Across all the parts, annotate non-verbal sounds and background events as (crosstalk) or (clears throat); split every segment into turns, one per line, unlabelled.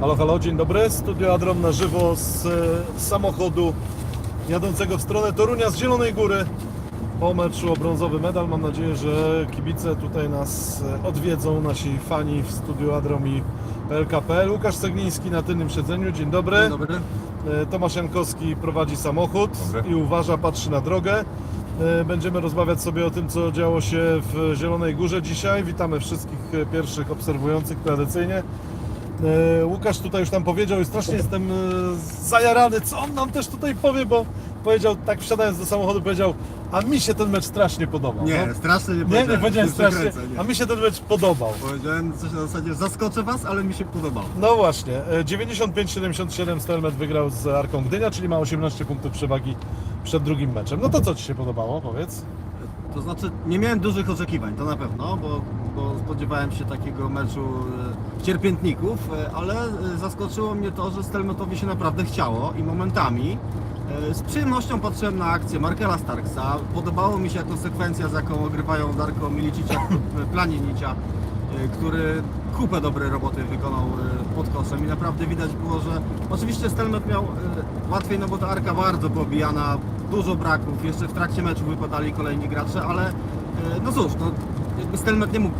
Halo, halo, dzień dobry. Studio Adrom na żywo z samochodu jadącego w stronę Torunia z Zielonej Góry po meczu o brązowy medal. Mam nadzieję, że kibice tutaj nas e, odwiedzą, nasi fani w studiu Adrom i PLKPL. Łukasz Cegliński na tylnym siedzeniu. Dzień dobry.
Dzień dobry.
E, Tomasz Jankowski prowadzi samochód
Dobry.
i uważa, patrzy na drogę. E, Będziemy rozmawiać sobie o tym, co działo się w Zielonej Górze dzisiaj. Witamy wszystkich pierwszych obserwujących tradycyjnie. E, Łukasz tutaj już tam powiedział i strasznie jestem e, zajarany, co on nam też tutaj powie, bo powiedział, tak wsiadając do samochodu, powiedział, a mi się ten mecz strasznie podobał.
Nie,
No,
strasznie nie
nie,
powiedziałem.
nie powiedziałem
się
strasznie,
nie.
a mi się ten mecz podobał.
Powiedziałem coś na zasadzie, zaskoczę was, ale mi się podobało.
No właśnie, e, 95-77 Stelmet wygrał z Arką Gdynia, czyli ma 18 punktów przewagi przed drugim meczem. No to co Ci się podobało, powiedz?
To znaczy, nie miałem dużych oczekiwań, to na pewno, bo, bo spodziewałem się takiego meczu e, cierpiętników, e, ale e, zaskoczyło mnie to, że Stelmetowi się naprawdę chciało i momentami z przyjemnością patrzyłem na akcję Markela Starksa. Podobało mi się konsekwencja, z jaką ogrywają Darko Milicicia w planie Nicia, e, który kupę dobrej roboty wykonał pod koszem i naprawdę widać było, że oczywiście Stelmet miał łatwiej, no bo ta Arka bardzo pobijana, dużo braków, jeszcze w trakcie meczu wypadali kolejni gracze, ale no cóż, no, Stelmet nie mógł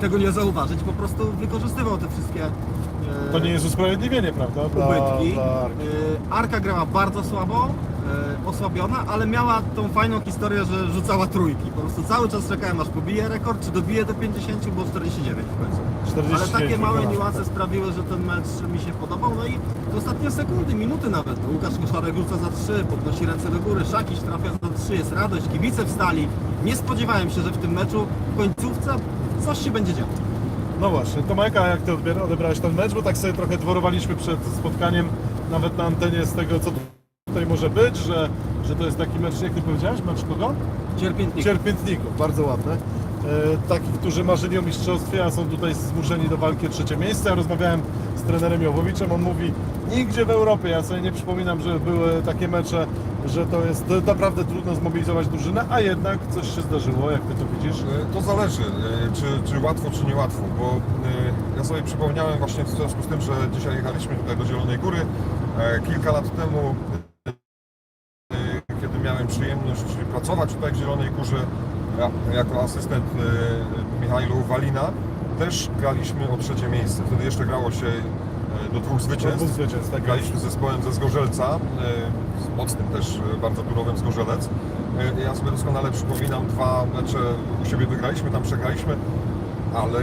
tego nie zauważyć, po prostu wykorzystywał te wszystkie e,
To nie jest usprawiedliwienie, prawda? Dla,
ubytki.
dla Arki.
E, Arka grała bardzo słabo, e, osłabiona, ale miała tą fajną historię, że rzucała trójki. Po prostu cały czas czekałem aż pobije rekord, czy dobije do 50, bo 49 w końcu.
49
Ale takie małe
wygrana.
niuanse sprawiły, że ten mecz mi się podobał. No i w ostatnie sekundy, minuty nawet. Łukasz Koszarek rzuca za 3, podnosi ręce do góry, Szakiś trafia za 3, jest radość, kibice wstali. Nie spodziewałem się, że w tym meczu w końcówce coś się będzie działo.
No właśnie, to Majka, jak Ty odbiera, odebrałeś ten mecz? Bo tak sobie trochę dworowaliśmy przed spotkaniem, nawet na antenie z tego, co tutaj może być, że, że to jest taki mecz, jak Ty powiedziałeś, mecz kogo?
Cierpiętnik.
Cierpiętników, bardzo ładne. E, takich, którzy marzyli o mistrzostwie, a są tutaj zmuszeni do walki o trzecie miejsce. Ja rozmawiałem z trenerem Jowowiczem, on mówi, nigdzie w Europie, ja sobie nie przypominam, że były takie mecze, że to jest naprawdę trudno zmobilizować drużynę, a jednak coś się zdarzyło, jak Ty to widzisz?
E, To zależy, e, czy, czy łatwo, czy niełatwo, bo ja sobie przypomniałem właśnie w związku z tym, że dzisiaj jechaliśmy tutaj do Zielonej Góry. Kilka lat temu, kiedy miałem przyjemność pracować tutaj w Zielonej Górze jako asystent e, Michailu Walina, też graliśmy o trzecie miejsce. Wtedy jeszcze grało się e, do dwóch zwycięstw.
Dwóch zwycięstw, tak
Graliśmy z zespołem ze Zgorzelca, e, z mocnym też bardzo turowym Zgorzelec. Ja sobie doskonale przypominam, dwa mecze u siebie wygraliśmy, tam przegraliśmy, ale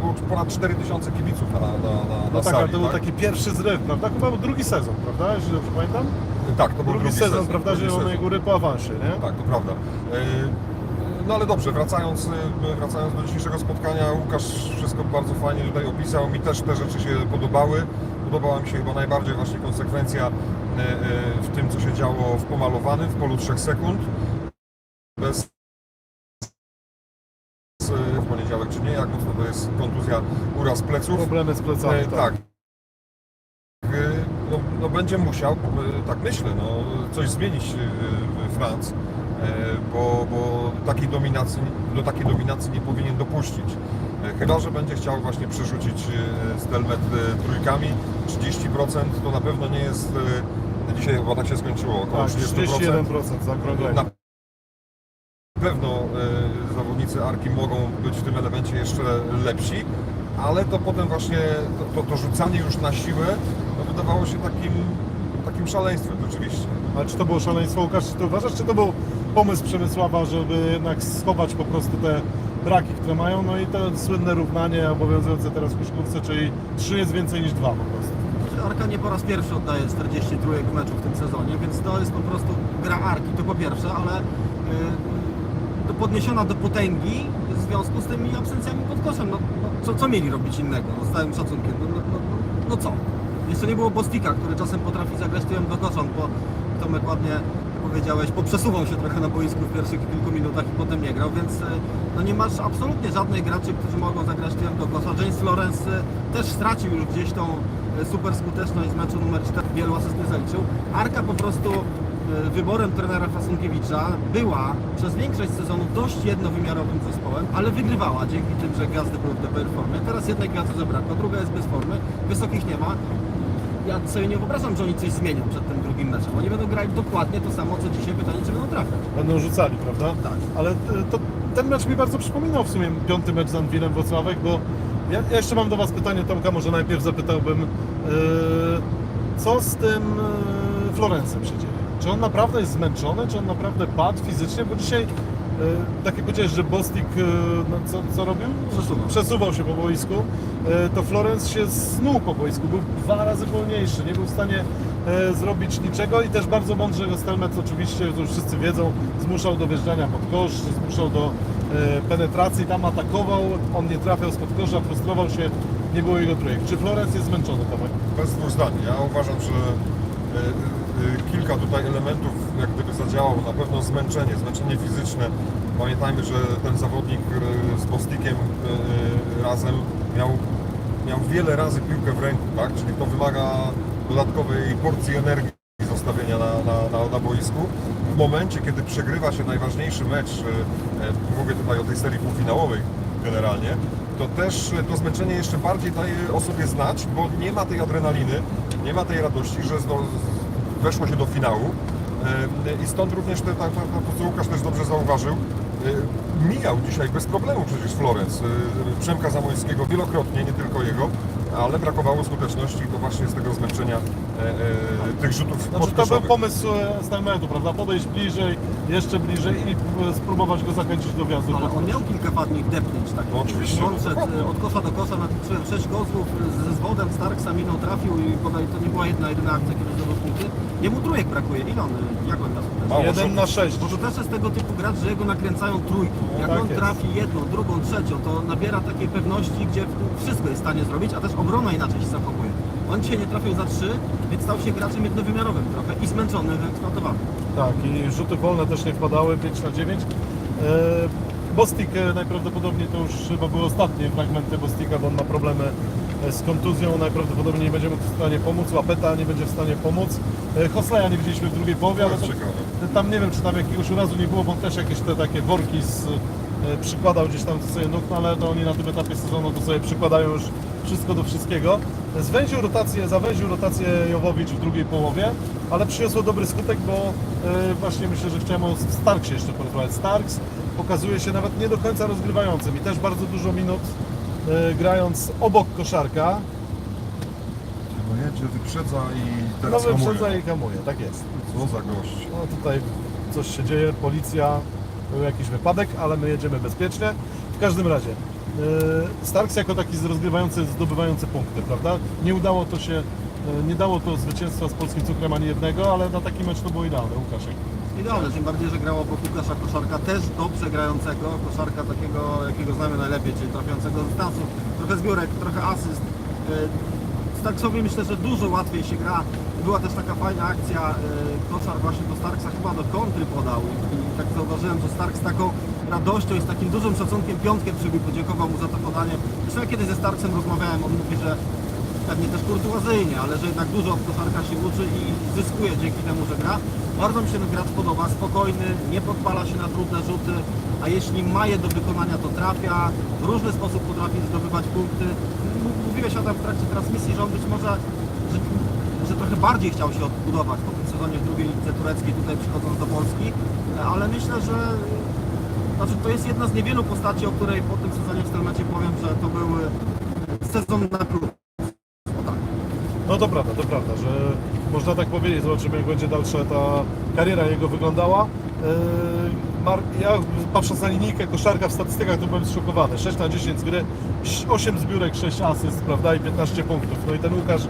było ponad 4000 kibiców na, na, na, na
No tak,
sali.
to był
tak?
taki pierwszy zryw, prawda? Chyba był drugi sezon, prawda? Jeśli dobrze pamiętam?
tak, to był
Drugi, sezon, prawda?
drugi
Zielonej
sezon.
Góry po awansie, nie?
Tak, to prawda. E, No ale dobrze, wracając, e, wracając do dzisiejszego spotkania, Łukasz wszystko bardzo fajnie tutaj opisał. Mi też te rzeczy się podobały. Podobała mi się chyba najbardziej właśnie konsekwencja e, e, w tym, co się działo w pomalowanym, w polu 3 sekund. Bez w poniedziałek czy nie, jak mocno to jest kontuzja, uraz pleców.
Problemy z plecami,
tak. E, No, no będzie musiał, tak myślę, no, coś zmienić Franc, bo, bo takiej dominacji, do takiej dominacji nie powinien dopuścić. E, Chyba, że będzie chciał właśnie przerzucić e, Stelmet e, trójkami. 30% to na pewno nie jest, e, dzisiaj chyba tak się skończyło, około
Tak,
30%.
31% zaokrąglenie.
Na pewno e, zawodnicy Arki mogą być w tym elemencie jeszcze lepsi, ale to potem właśnie to, to, to rzucanie już na siłę no, wydawało się takim, takim szaleństwem rzeczywiście.
A czy to było szaleństwo, Łukasz, czy ty uważasz, czy to był pomysł Przemysława, żeby jednak schować po prostu te braki, które mają, no i to słynne równanie obowiązujące teraz w koszykówce, czyli 3 jest więcej niż 2 po prostu.
Arka nie po raz pierwszy oddaje 40 trójek w meczu w tym sezonie, więc to jest po prostu gra Arki, to po pierwsze, ale yy, to podniesiona do potęgi w związku z tymi absencjami pod koszem. No, no, co, co mieli robić innego, no, z całym szacunkiem? No, no, no, no co? Jeszcze nie było Bostika, który czasem potrafi zagrać tyłem do koszą, bo Tomek ładnie powiedziałeś, poprzesuwał się trochę na boisku w pierwszych kilku minutach i potem nie grał, więc e, no nie masz absolutnie żadnych graczy, którzy mogą zagrać tyłem do kosza. James Florence e, też stracił już gdzieś tą e, super skuteczność z meczu numer 4, wielu asyst nie zaliczył. Arka po prostu wyborem trenera Fasunkiewicza była przez większość sezonu dość jednowymiarowym zespołem, ale wygrywała dzięki tym, że gwiazdy były w dobrej formie. Teraz jednej gwiazdy zabrakło, druga jest bez formy, wysokich nie ma. Ja sobie nie wyobrażam, że oni coś zmienią przed tym drugim meczem. Oni będą grać dokładnie to samo, co dzisiaj. Pytanie, czy będą trafiać.
Będą rzucali, prawda?
Tak.
Ale e, to, ten mecz mi bardzo przypominał w sumie piąty mecz z Anwilem Wrocławek, bo ja, ja jeszcze mam do Was pytanie, Tomka, może najpierw zapytałbym, e, co z tym e, Florencem się dzieje? Czy on naprawdę jest zmęczony, czy on naprawdę padł fizycznie? Bo dzisiaj, tak jak powiedziałeś, że Bostik, e, no, co, co robił?
Przesuwał.
Przesuwał się po boisku, e, to Florenc się snuł po boisku, był dwa razy wolniejszy, nie był w stanie e, zrobić niczego i też bardzo mądrze go Stelmec oczywiście, to już wszyscy wiedzą, zmuszał do wjeżdżania pod kosz, zmuszał do e, penetracji, tam atakował, on nie trafiał spod kosza, frustrował się, nie było jego trójek. Czy Florenc jest zmęczony, Tomek?
Bez dwóch zdań. Ja uważam, że e, e, kilka tutaj elementów jak gdyby zadziałało. Na pewno zmęczenie, zmęczenie fizyczne. Pamiętajmy, że ten zawodnik e, z Bostikiem e, razem miał, miał wiele razy piłkę w ręku, tak? Czyli to wymaga dodatkowej porcji energii zostawienia na, na, na, na boisku. W momencie, kiedy przegrywa się najważniejszy mecz, mówię tutaj o tej serii półfinałowej generalnie, to też to zmęczenie jeszcze bardziej daje o sobie znać, bo nie ma tej adrenaliny, nie ma tej radości, że weszło się do finału. E, I stąd również te, ta, ta, ta, to, co Łukasz też dobrze zauważył, e, mijał dzisiaj bez problemu przecież Florenc. e, Przemka Zamońskiego wielokrotnie, nie tylko jego, ale brakowało skuteczności i to właśnie z tego zmęczenia e, e, tych rzutów
Znaczy to był pomysł e, Stelmetu, prawda? Podejść bliżej, jeszcze bliżej i spróbować go zachęcić do wjazdu.
Ale on miał kilka padnych depnięć takich.
No oczywiście.
E, od kosza do kosza, napisałem 6 kozłów ze zwodem, Starksa minął, trafił i bodaj to nie była jedna, jedyna akcja, kiedy punkty. Jemu trójek brakuje. Ile on, jak on?
Mało.
Jeden na sześć.
Bo to też jest tego typu gracz, że jego nakręcają trójki. Jak
tak
on
jest.
trafi jedną, drugą, trzecią, to nabiera takiej pewności, gdzie wszystko jest w stanie zrobić, a też obrona inaczej się zachowuje. On dzisiaj nie trafił za trzy, więc stał się graczem jednowymiarowym trochę i zmęczony, wyeksploatowany.
Tak, i rzuty wolne też nie wpadały, 5 na 9. E, Bostik e, najprawdopodobniej to już chyba były ostatnie fragmenty Bostika, bo on ma problemy e, z kontuzją, najprawdopodobniej nie będzie mógł w stanie pomóc, Łapeta nie będzie w stanie pomóc. Hosleja nie widzieliśmy w drugiej połowie, ale to,
ciekawe.
tam nie wiem, czy tam jakiegoś urazu nie było, bo on też jakieś te takie worki z, przykładał gdzieś tam sobie nóg, no ale to oni na tym etapie sezonu to sobie przykładają już wszystko do wszystkiego. Zwęził rotację, zawęził rotację Jowowicz w drugiej połowie, ale przyniosło dobry skutek, bo e, właśnie myślę, że chciałem o Starksie jeszcze porozmawiać. Starks pokazuje się nawet nie do końca rozgrywającym i też bardzo dużo minut e, grając obok koszarka,
No jedzie, wyprzedza i
no
teraz hamuje.
wyprzedza i hamuje, tak jest.
Co za gość.
No tutaj coś się dzieje, policja, był jakiś wypadek, ale my jedziemy bezpiecznie. W każdym razie, yy, Starks jako taki rozgrywający, zdobywający punkty, prawda? Nie udało to się, yy, nie dało to zwycięstwa z polskim cukrem ani jednego, ale na taki mecz to było idealne, Łukaszek.
Idealne, tym bardziej, że grał obok Łukasza Koszarka, też dobrze grającego, koszarka takiego, jakiego znamy najlepiej, czyli trafiającego z dystansu, trochę zbiórek, trochę asyst. E, Starksowi myślę, że dużo łatwiej się gra. Była też taka fajna akcja, e, Koszar właśnie do Starksa chyba do kontry podał i tak zauważyłem, że Stark z taką radością i z takim dużym szacunkiem piątkę przybił, podziękował mu za to podanie. Zresztą ja kiedyś ze Starksem rozmawiałem, on mówi, że pewnie też kurtuazyjnie, ale że jednak dużo od koszarka się uczy i zyskuje dzięki temu, że gra. Bardzo mi się ten gracz podoba, spokojny, nie podpala się na trudne rzuty, a jeśli ma je do wykonania, to trafia, w różny sposób potrafi zdobywać punkty. Mówiłeś o tym w trakcie transmisji, że on być może, że, że trochę bardziej chciał się odbudować po tym sezonie w drugiej lidze tureckiej, tutaj przychodząc do Polski, ale myślę, że znaczy, to jest jedna z niewielu postaci, o której po tym sezonie w Stelmecie powiem, że to był sezon na plus.
No to prawda, to prawda, że można tak powiedzieć, zobaczymy jak będzie dalsza ta kariera jego wyglądała. Mar- ja patrząc na linijkę koszarka w statystykach to byłem zszokowany. 6 na 10 z gry, 8 zbiórek, 6 asyst, prawda, i 15 punktów. No i ten Łukasz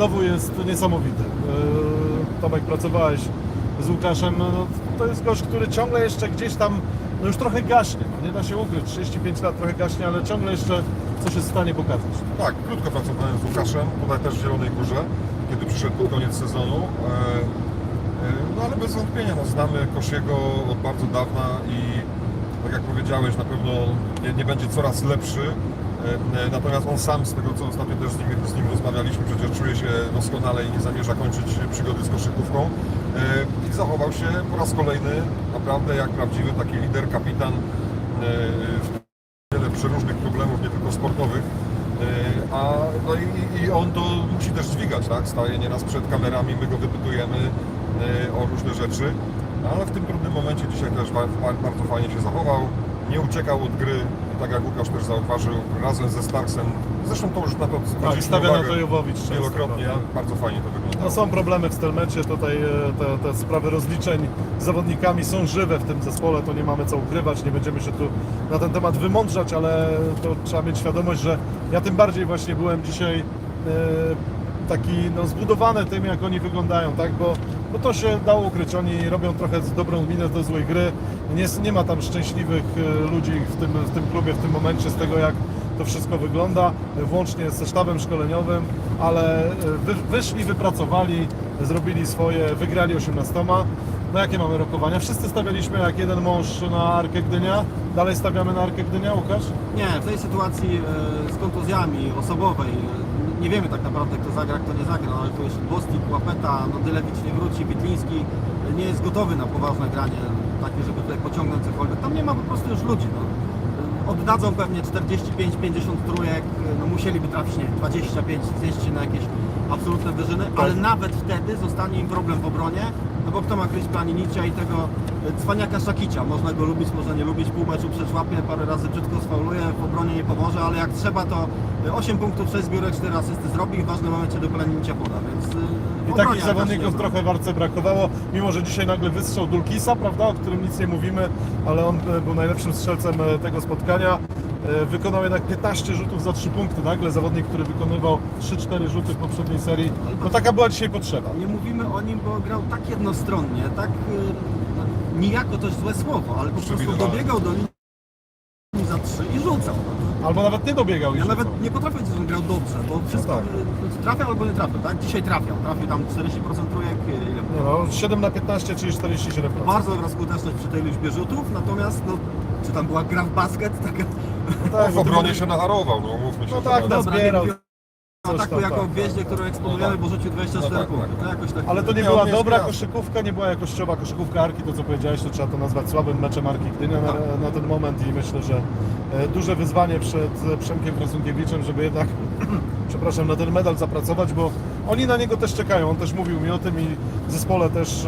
znowu jest niesamowity. Yy, Tomek, pracowałeś z Łukaszem, no, to jest gość, który ciągle jeszcze gdzieś tam, no już trochę gaśnie, no, nie da się ukryć, 35 lat trochę gaśnie, ale ciągle jeszcze coś jest w stanie pokazać.
Tak, krótko pracowałem z Łukaszem, tutaj też w Zielonej Górze, kiedy przyszedł pod koniec sezonu. E, e, No ale bez wątpienia, no, znamy Kosiego od bardzo dawna i tak jak powiedziałeś, na pewno nie, nie będzie coraz lepszy. E, e, Natomiast on sam, z tego co ostatnio też z nim, z nim rozmawialiśmy, przecież czuje się doskonale i nie zamierza kończyć przygody z koszykówką. i zachował się po raz kolejny naprawdę jak prawdziwy taki lider, kapitan e, wiele przeróżnych problemów, nie tylko sportowych. E, A, no i, i on to musi też dźwigać, tak? Staje nieraz przed kamerami, my go wypytujemy e, o różne rzeczy. Ale w tym trudnym momencie dzisiaj też ba- ba- bardzo fajnie się zachował. Nie uciekał od gry, tak jak Łukasz też zauważył, razem ze Starksem. Zresztą to już na to
Tak, stawia na to Jowowicz często,
wielokrotnie.
prawda?
Bardzo fajnie to wyglądało.
No są problemy w Stelmecie, tutaj e, te, te sprawy rozliczeń z zawodnikami są żywe w tym zespole, to nie mamy co ukrywać, nie będziemy się tu na ten temat wymądrzać, ale to trzeba mieć świadomość, że ja tym bardziej właśnie byłem dzisiaj e, taki no, zbudowany tym, jak oni wyglądają, tak, bo, bo to się dało ukryć, oni robią trochę dobrą minę do złej gry, nie, nie ma tam szczęśliwych e, ludzi w tym, w tym klubie w tym momencie z tego, jak to wszystko wygląda, włącznie ze sztabem szkoleniowym, ale e, wy, wyszli, wypracowali, zrobili swoje, wygrali 18. No jakie mamy rokowania? Wszyscy stawialiśmy jak jeden mąż na Arkę Gdynia. Dalej stawiamy na Arkę Gdynia, Łukasz?
Nie, w tej sytuacji e, z kontuzjami osobowej nie wiemy tak naprawdę kto zagra, kto nie zagra, no, ale tu jest Bostik, Łapeta, no Dylewicz nie wróci, Witliński nie jest gotowy na poważne granie, takie żeby tutaj pociągnąć cokolwiek. Tam nie ma po prostu już ludzi. No. Oddadzą pewnie 45-50 trójek, no musieliby trafić, nie wiem, 25, zjeść się na jakieś absolutne wyżyny, ale nawet wtedy zostanie im problem w obronie, no bo kto ma kryć Planinicia i tego cwaniaka Szakicia, można go lubić, można nie lubić, pół meczu przeszłapie, parę razy brzydko sfauluje, w obronie nie pomoże, ale jak trzeba to e, 8 punktów, 6 zbiórek, 4 asysty zrobi i w ważnym momencie do Planinicia poda, więc e,
I takich zawodników trochę w Arce brakowało, mimo że dzisiaj nagle wystrzał Dulkisa, prawda, o którym nic nie mówimy, ale on e, był najlepszym strzelcem e, tego spotkania. E, Wykonał jednak 15 rzutów za 3 punkty, nagle zawodnik, który wykonywał 3-4 rzuty w poprzedniej serii. No taka była dzisiaj potrzeba.
Nie mówimy o nim, bo grał tak jednostronnie, tak e, nijako to złe słowo, ale po prostu dobiegał do linii za 3 i rzucał.
Albo nawet nie dobiegał
Ja nawet nie potrafię powiedzieć, że on grał dobrze, bo wszystko
tak.
y, trafia albo nie trafia, tak? Dzisiaj trafiał, trafił tam 40% trójek, y, ile
Nie
było?
no, 7 na 15, czyli 47%.
Bardzo dobra skuteczność przy tej liczbie rzutów, natomiast no, czy tam była gra w basket, (laughs) taka
No
No,
tak,
w obronie się naharował, no mówmy się.
No tak,
prawda.
no.
o
Coś
ataku jako
tak, tak.
którą eksponujemy, bo rzucił 24
No tak,
punkty.
tak.
To jakoś tak.
Ale to nie była dobra koszykówka, nie była jakościowa koszykówka Arki, to co powiedziałeś, to trzeba to nazwać słabym meczem Arki Gdynia na, na ten moment i myślę, że e, duże wyzwanie przed Przemkiem Frasunkiewicz, żeby jednak, (clears throat) przepraszam, na ten medal zapracować, bo oni na niego też czekają, on też mówił mi o tym i w zespole też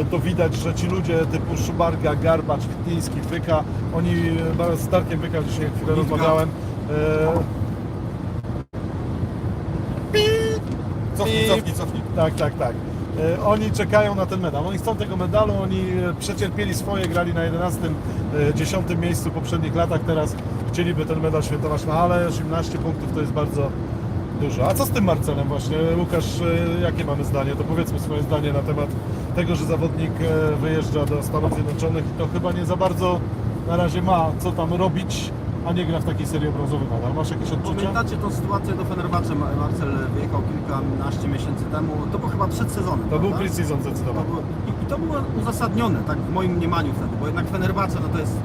e, to widać, że ci ludzie typu Szubarga, Garbacz, Witliński, Wyka, oni e, z Darkiem Wyka dzisiaj chwilę rozmawiałem,
Cofnij, cofnij, cofnij.
Tak, tak, tak. E, Oni czekają na ten medal. Oni chcą tego medalu, oni e, przecierpieli swoje, grali na 11, e, 10 miejscu w poprzednich latach, teraz chcieliby ten medal świętować, no ale 18 punktów to jest bardzo dużo. A co z tym Marcelem właśnie? Łukasz, e, jakie mamy zdanie? To powiedzmy swoje zdanie na temat tego, że zawodnik e, wyjeżdża do Stanów Zjednoczonych i to chyba nie za bardzo na razie ma co tam robić, a nie gra w takiej serii brązowy medal. Masz jakieś odczucia?
Pamiętacie tą sytuację do Fenerbahce? Ma- Marcel wyjechał kilkanaście miesięcy temu. To było chyba przed sezonem.
To był pre-season zdecydowanie.
i, I to było uzasadnione, tak w moim mniemaniu wtedy, bo jednak Fenerbahce no to jest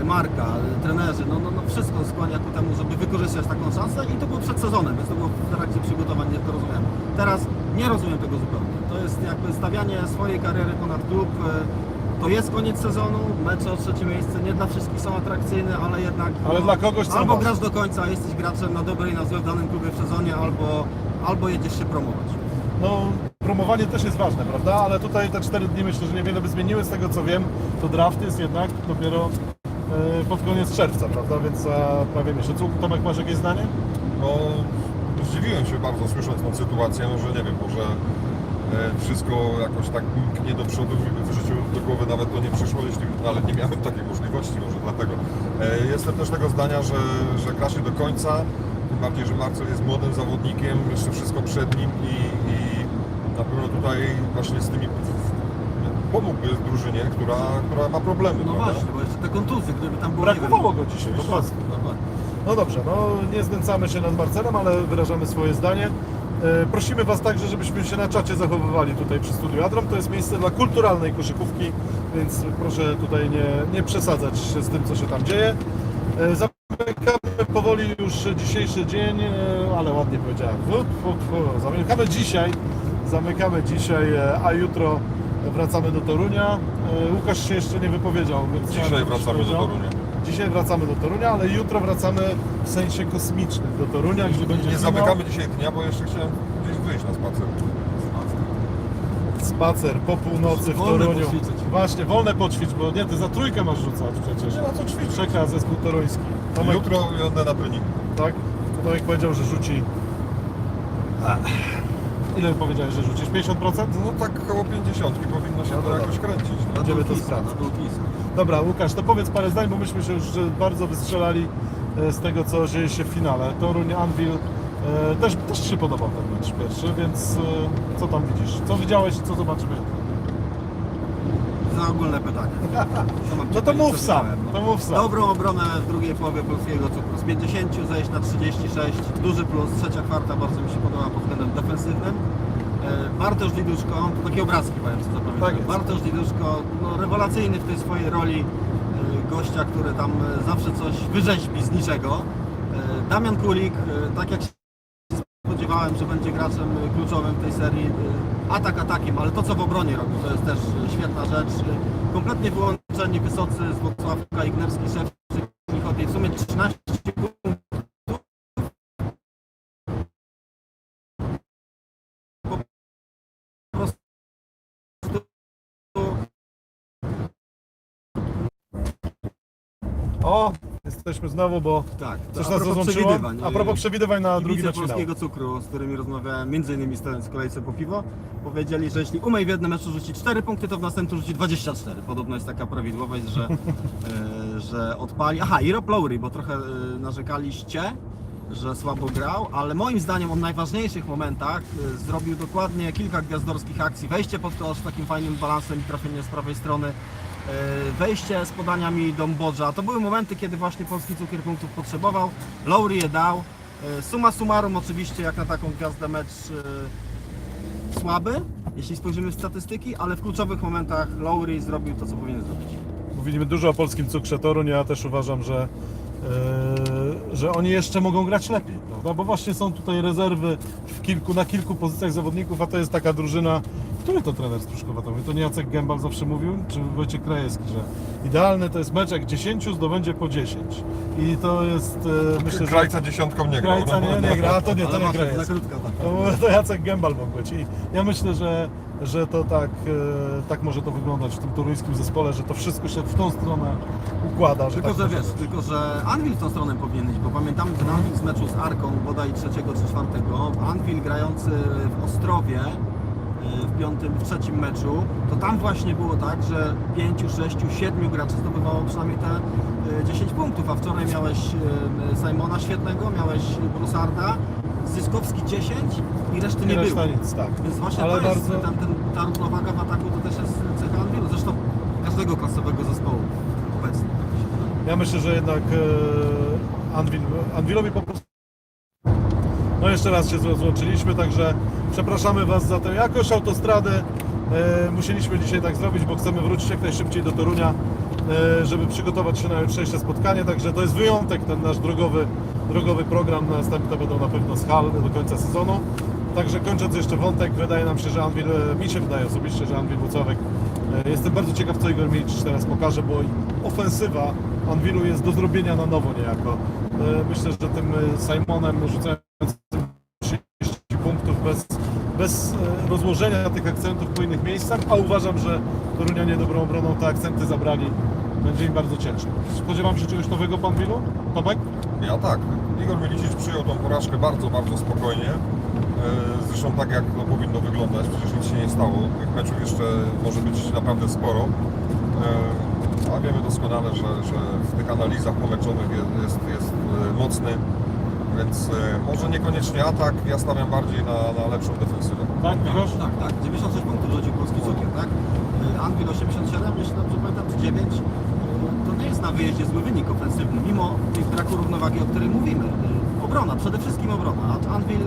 e, marka, e, trenerzy, no, no, no wszystko skłania ku temu, żeby wykorzystać taką szansę i to było przed sezonem, więc to było w trakcie przygotowań, jak to rozumiem. Teraz nie rozumiem tego zupełnie. To jest jakby stawianie swojej kariery ponad klub. E, To jest koniec sezonu, mecze o trzecie miejsce nie dla wszystkich są atrakcyjne, ale jednak...
Ale
no,
dla kogoś są
Albo
ważne.
grasz do końca, jesteś graczem na dobrej na złe w danym klubie w sezonie, albo, albo jedziesz się promować.
no, promowanie też jest ważne, prawda? Ale tutaj te 4 dni myślę, że niewiele by zmieniły. Z tego co wiem, to draft jest jednak dopiero e, pod koniec czerwca, prawda? Więc za prawie miesiąc. Tomek, masz jakieś zdanie?
No, zdziwiłem się bardzo słysząc tą sytuację, może nie wiem, może e, wszystko jakoś tak mknie do przodu, w życiu do głowy nawet to nie przyszło, jeśli, ale nie miałem takiej możliwości, może dlatego. E, Jestem też tego zdania, że, że gra się do końca, tym bardziej, że Marcel jest młodym zawodnikiem, jeszcze wszystko przed nim i, i na pewno tutaj właśnie z tymi pomógłby drużynie, która, która ma problemy.
No
prawda?
właśnie, bo jeszcze te kontuzje, gdyby tam było...
Brakowało go dzisiaj,
dokładnie.
No dobrze, no nie znęcamy się nad Marcelem, ale wyrażamy swoje zdanie. E, Prosimy Was także, żebyśmy się na czacie zachowywali tutaj przy Studiu Adrom. To jest miejsce dla kulturalnej koszykówki, więc proszę tutaj nie, nie przesadzać się z tym, co się tam dzieje. E, Zamykamy powoli już dzisiejszy dzień, e, ale ładnie powiedziałem. Zamykamy dzisiaj, zamykamy dzisiaj, a jutro wracamy do Torunia. Łukasz się jeszcze nie wypowiedział, więc
Dzisiaj wracamy do. Torunia.
Dzisiaj wracamy do Torunia, ale jutro wracamy w sensie kosmicznym do Torunia, gdzie będzie
Nie
finał.
zamykamy dzisiaj dnia, bo jeszcze chciałem gdzieś wyjść na spacer.
spacer po północy w
Wolne
Toruniu.
poćwiczyć.
Właśnie, wolne poćwicz, bo nie, ty za trójkę masz rzucać przecież.
Nie ma co ćwiczyć.
Czeka zespół toruński. Tomek,
Jutro jadę na trening.
tak? Tomek powiedział, że rzuci... Ile powiedziałeś, że rzucisz? 50%?
No tak koło 50 powinno się
No
to jakoś kręcić. No.
Będziemy to sprawdzać. Dobra, Łukasz, to powiedz parę zdań, bo myśmy się już bardzo wystrzelali e, z tego, co dzieje się w finale. Toruń, Anvil, e, też, też się podobał ten mecz pierwszy, więc e, co tam widzisz? Co widziałeś i co zobaczymy?
Za ogólne pytanie. (laughs)
No to mów sam, to mów sam.
Dobrą obronę w drugiej połowie polskiego cukru. Z 50 zejść na 36. Duży plus. Trzecia kwarta bardzo mi się podoba pod względem defensywnym. E, Bartosz Diduszko, to takie obrazki powiem, co zapamiętałem.
Tak.
Bartosz Diduszko, no, rewelacyjny w tej swojej roli e, gościa, który tam e, zawsze coś wyrzeźbi z niczego. Damian Kulik, tak jak się spodziewałem, że będzie graczem kluczowym w tej serii. Atak atakiem, ale to co w obronie robi, to jest też świetna rzecz. Kompletnie wyłączeni wysocy z Włocławka, Ignerski, Szewczyk, Michotiej. W sumie 13
O, jesteśmy znowu, bo
tak, to
coś
a
nas
propos
rozłączyło.
przewidywań.
A propos przewidywań na drugi
Kibice
mecz finału.
polskiego cukru, z którymi rozmawiałem, między innymi w kolejce po piwo, powiedzieli, że jeśli Umej w jednym meczu rzuci 4 punkty, to w następnym rzuci 24. Podobno jest taka prawidłowość, że, e, (laughs) że odpali. Aha, i Rob Lowry, bo trochę e, narzekaliście, że słabo grał, ale moim zdaniem on w najważniejszych momentach e, zrobił dokładnie kilka gwiazdorskich akcji. Wejście pod kosz takim fajnym balansem i trafienie z prawej strony. E, Wejście z podaniami do Mbodża. To były momenty, kiedy właśnie polski cukier punktów potrzebował. Lowry je dał. E, Summa summarum oczywiście jak na taką gwiazdę mecz e, słaby, jeśli spojrzymy w statystyki, ale w kluczowych momentach Lowry zrobił to, co powinien zrobić.
Mówiliśmy dużo o polskim cukrze Toruń, ja też uważam, że, e, że oni jeszcze mogą grać lepiej, prawda? Bo właśnie są tutaj rezerwy w kilku, na kilku pozycjach zawodników, a to jest taka drużyna, który to trener z Pruszkowa to? To nie Jacek Gębal zawsze mówił, czy Wojciech Krajewski, że idealny to jest mecz, jak 10 zdobędzie po 10. I to jest, e, myślę, że...
Krajca dziesiątką nie grał.
Krajca nie, nie gra, a to nie, to nie
właśnie za
Krajewski.
krótka ta.
To, to Jacek Gębal mógł być i ja myślę, że, że to tak, e, tak może to wyglądać w tym toruńskim zespole, że to wszystko się w tą stronę układa. Że
Tylko,
tak
że
może
wiesz,
być.
tylko, że Anvil w tą stronę powinien iść, bo pamiętamy ten Anvil z meczu z Arką, bodaj trzeciego czy czwartego, Anvil grający w Ostrowie w piątym, w trzecim meczu, to tam właśnie było tak, że pięciu, sześciu, siedmiu graczy zdobywało przynajmniej te y, 10 punktów, a wczoraj miałeś y, Simona świetnego, miałeś Brusarda, Zyskowski 10 i reszty nie
reszta
było.
nic, tak.
Więc właśnie
Ale
to jest,
bardzo-
ten, ten, ta równowaga w ataku to też jest cecha Anvilu, zresztą każdego klasowego zespołu obecnie.
Ja myślę, że jednak e, Anvil, Anvilowi po prostu. No jeszcze raz się złączyliśmy, także przepraszamy Was za tę jakość autostrady. E, musieliśmy dzisiaj tak zrobić, bo chcemy wrócić jak najszybciej do Torunia, e, żeby przygotować się na jutrzejsze spotkanie. Także to jest wyjątek, ten nasz drogowy, drogowy program. Następne będą na pewno z hal do końca sezonu. Także kończąc jeszcze wątek, wydaje nam się, że Anvil, e, mi się wydaje osobiście, że Anvil Włocławek Jestem bardzo ciekaw, co Igor Milicz teraz pokaże, bo ofensywa Anvilu jest do zrobienia na nowo niejako. Myślę, że tym Simonem rzucającym 30 punktów bez, bez e, rozłożenia tych akcentów po innych miejscach, a uważam, że Torunianie dobrą obroną te akcenty zabrali. Będzie im bardzo ciężko. Spodziewam się czegoś nowego po Anvilu? Tomek?
Ja tak. Igor Milicic przyjął tą porażkę bardzo, bardzo spokojnie. E, Zresztą tak jak to powinno wyglądać, przecież nic się nie stało. Tych meczów jeszcze może być naprawdę sporo. E, A wiemy doskonale, że, że w tych analizach pomeczowych jest, jest, mocny. Więc e, może niekoniecznie atak, ja stawiam bardziej na, na lepszą defensywę.
Tak, Miłosz?
Tak, tak. 96 punktów rzucił polski cukier, tak? Y, Anvil 87, jeśli dobrze pamiętam, czy 9. Y, To nie jest na wyjeździe zły wynik ofensywny, mimo tych braku równowagi, o której mówimy. Obrona, przede wszystkim obrona. Anvil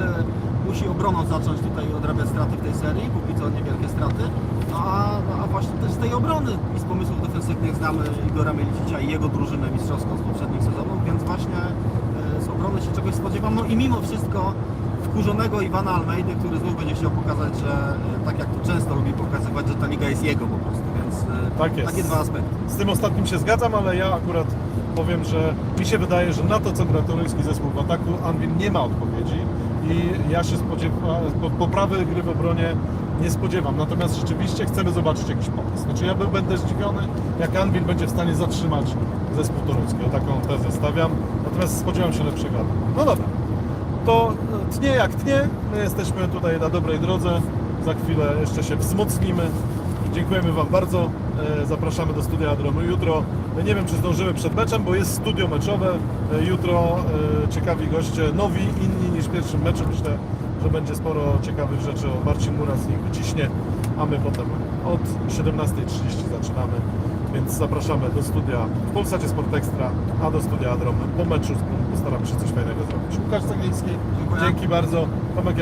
musi obroną zacząć tutaj odrabiać straty w tej serii, póki co niewielkie straty. No a, a właśnie też z tej obrony i z pomysłów defensywnych znamy Igora Mielicicia i jego drużynę mistrzowską z poprzednich sezonów, więc właśnie się czegoś spodziewam. No i mimo wszystko wkurzonego Iwana Almeidy, który znów będzie chciał pokazać, że e, tak jak to często lubi pokazywać, że ta liga jest jego po prostu, więc e,
Tak jest.
takie dwa aspekty.
Z tym ostatnim się zgadzam, ale ja akurat powiem, że mi się wydaje, że na to, co gra toruński zespół w ataku, Anwil nie ma odpowiedzi i ja się spodziewam, po- poprawy gry w obronie nie spodziewam. Natomiast rzeczywiście chcemy zobaczyć jakiś pomysł. Znaczy ja będę zdziwiony, jak Anwil będzie w stanie zatrzymać zespół toruński. O taką tezę stawiam. Natomiast spodziewam się lepszego. No dobra. To e, tnie jak tnie. My jesteśmy tutaj na dobrej drodze. Za chwilę jeszcze się wzmocnimy. Dziękujemy Wam bardzo. E, Zapraszamy do studia Adromu jutro. E, Nie wiem, czy zdążymy przed meczem, bo jest studio meczowe. Jutro ciekawi goście, nowi, inni niż w pierwszym meczu. Myślę, że będzie sporo ciekawych rzeczy. O Marcin Muras ich wyciśnie, a my potem od 17.30 zaczynamy. Więc zapraszamy do studia w Polsacie Sport Extra, a do studia Adromu po meczu postaramy się coś fajnego zrobić. Łukasz
Dziękuję.
dzięki bardzo. Tomek